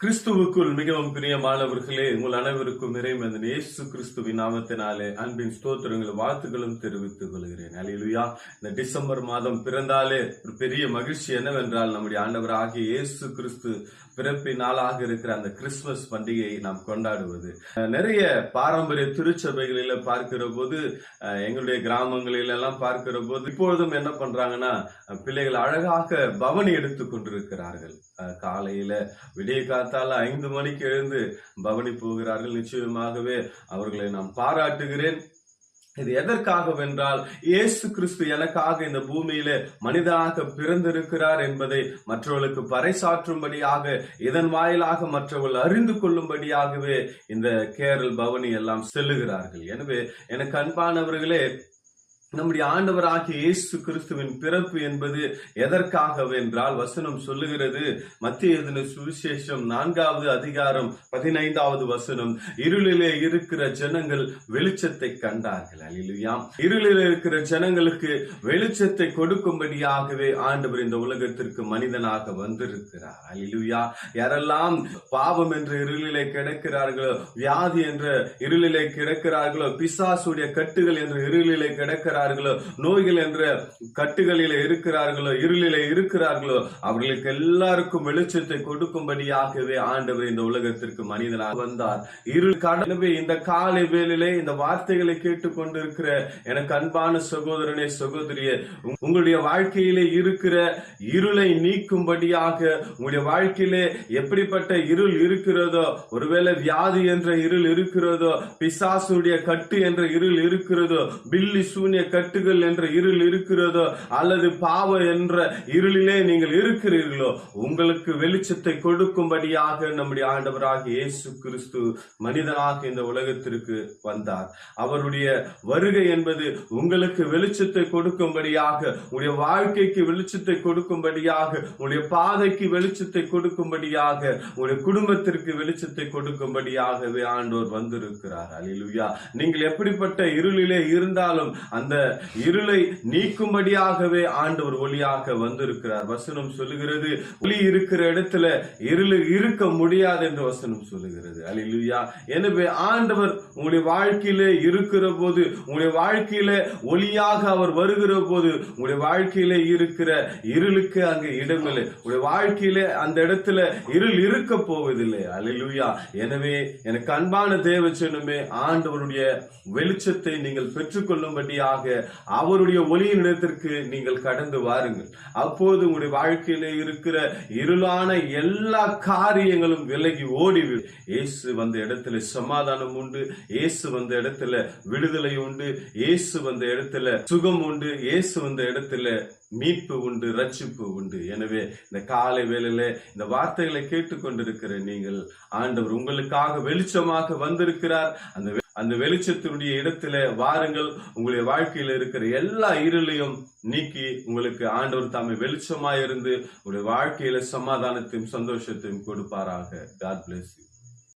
கிறிஸ்துவுக்குள் மிகவும் பிரியமானவர்களே உங்கள் அனைவருக்கும் இறைமந்தன் இயேசு கிறிஸ்துவின் நாமத்தினாலே அன்பின் ஸ்தோத்திரங்கள் வாழ்த்துக்களும் தெரிவித்துக் கொள்கிறேன். அலிலுயா இந்த டிசம்பர் மாதம் பிறந்தாலே ஒரு பெரிய மகிழ்ச்சி என்னவென்றால் நம்முடைய ஆண்டவர் ஆகிய இயேசு கிறிஸ்து பிறப்பின் நாளாக இருக்கிற அந்த கிறிஸ்துமஸ் பண்டிகையை நாம் கொண்டாடுவது. நிறைய பாரம்பரிய திருச்சபைகளில பார்க்கிற போது எங்களுடைய கிராமங்களில எல்லாம் பார்க்கிற போது இப்பொழுதும் என்ன பண்றாங்கன்னா பிள்ளைகள் அழகாக பவனி எடுத்துக் கொண்டிருக்கிறார்கள். காலையில விடிய காத்தால ஐந்து மணிக்கு எழுந்து பவனி போகிறார்கள். நிச்சயமாகவே அவர்களை நான் பாராட்டுகிறேன். இது எதற்காகவென்றால் இயேசு கிறிஸ்து எனக்காக இந்த பூமியில மனிதனாக பிறந்திருக்கிறார் என்பதை மற்றவர்களுக்கு பறைசாற்றும்படியாக இதன் வாயிலாக மற்றவர்கள் அறிந்து கொள்ளும்படியாகவே இந்த கேரள் பவனி எல்லாம் செல்லுகிறார்கள். எனவே எனக்கு அன்பானவர்களே நம்முடைய ஆண்டவராகிய இயேசு கிறிஸ்துவின் பிறப்பு என்பது எதற்காகவென்றால் வசனம் சொல்லுகிறது. மத்திய சுவிசேஷம் நான்காவது அதிகாரம் பதினைந்தாவது வசனம். இருளிலே இருக்கிற ஜனங்கள் வெளிச்சத்தை கண்டார்கள். அல்லேலூயாம் இருளிலே இருக்கிற ஜனங்களுக்கு வெளிச்சத்தை கொடுக்கும்படியாகவே ஆண்டவர் இந்த உலகத்திற்கு மனிதனாக வந்திருக்கிறார். அல்லேலூயா யாரெல்லாம் பாவம் என்ற இருளிலே கிடக்கிறார்களோ வியாதி என்ற இருளிலே கிடக்கிறார்களோ பிசாசுடைய கட்டுகள் என்ற இருளிலே இருக்கிறார்களோ? நோய்கள் என்ற கட்டுகளில் இருக்கிறார்களோ? இருளிலே இருக்கிறார்களோ? அவர்களுக்கு எல்லாருக்கும் வெளிச்சத்தை கொடுக்கும்படியாகவே ஆண்டவர் இந்த உலகத்திற்கு மனிதனாக வந்தார். இருள் கடனவே இந்த காலை வேலிலே இந்த வார்த்தைகளை கேட்டுக்கொண்டிருக்கிற எனக்கு அன்பான சகோதரனே சகோதரிய உங்களுடைய வாழ்க்கையிலே இருக்கிற இருளை நீக்கும்படியாக உங்களுடைய வாழ்க்கையிலே எப்படிப்பட்ட இருள் இருக்கிறதோ ஒருவேளை வியாதி என்ற இருள் இருக்கிறதோ பிசாசுடைய கட்டு என்ற இருள் இருக்கிறதோ பில்லி சூனிய கட்டுகள் என்ற இருள் இருக்கிறதோ அல்லது பாவ என்ற இருளிலே நீங்கள் இருக்கிறீர்களோ உங்களுக்கு வெளிச்சத்தை கொடுக்கும்படியாக நம்முடைய ஆண்டவராக இயேசு கிறிஸ்து மனிதனாக இந்த உலகத்திற்கு வந்தார். அவருடைய வருகை என்பது உங்களுக்கு வெளிச்சத்தை கொடுக்கும்படியாக உடைய வாழ்க்கைக்கு வெளிச்சத்தை கொடுக்கும்படியாக உடைய பாதைக்கு வெளிச்சத்தை கொடுக்கும்படியாக உடைய குடும்பத்திற்கு வெளிச்சத்தை கொடுக்கும்படியாகவே ஆண்டோர் வந்திருக்கிறார். அல்லேலூயா நீங்கள் எப்படிப்பட்ட இருளிலே இருந்தாலும் அந்த இருளை நீக்கும்படியாகவே ஆண்டவர் ஒளியாக வந்திருக்கிறார். வசனம் சொல்லுகிறது ஒளி இருக்கிற இடத்துல இருள் இருக்க முடியாது என்று வசனம் சொல்லுகிறது. அலிலுயா எனவே ஆண்டவர் உங்களுடைய வாழ்க்கையிலே இருக்கிற போது உங்களுடைய வாழ்க்கையில ஒளியாக அவர் வருகிற போது உங்களுடைய வாழ்க்கையிலே இருக்கிற இருளுக்கு அங்கே இடமில்லை. உங்களுடைய வாழ்க்கையிலே அந்த இடத்துல இருள் இருக்க போவதில்லை. அலிலுயா எனவே எனக்கு அன்பான தேவச்சனுமே ஆண்டவருடைய வெளிச்சத்தை நீங்கள் பெற்றுக்கொள்ளும்படியாக அவருடைய ஒளியின் இடத்திற்கு நீங்கள் கடந்து வாருங்கள். அப்போது உங்களுடைய வாழ்க்கையில இருக்கிற இருளான எல்லா காரியங்களும் விலகி ஓடிவிடும். இயேசு வந்த இடத்துல சமாதானம் உண்டு. இயேசு வந்த இடத்துல விடுதலை உண்டு. இயேசு வந்த இடத்துல சுகம் உண்டு. இயேசு வந்த இடத்துல மீட்பு உண்டு ரட்சிப்பு உண்டு. எனவே இந்த காலை வேளையில இந்த வார்த்தைகளை கேட்டுக்கொண்டிருக்கிற நீங்கள் ஆண்டவர் உங்களுக்காக வெளிச்சமாக வந்திருக்கிறார். அந்த அந்த வெளிச்சத்தினுடைய இடத்துல வாருங்கள். உங்களுடைய வாழ்க்கையில இருக்கிற எல்லா இருளையும் நீக்கி உங்களுக்கு ஆண்டவர் தாமே வெளிச்சமாயிருந்து உங்களுடைய வாழ்க்கையில சமாதானத்தையும் சந்தோஷத்தையும் கொடுப்பாராக. God bless you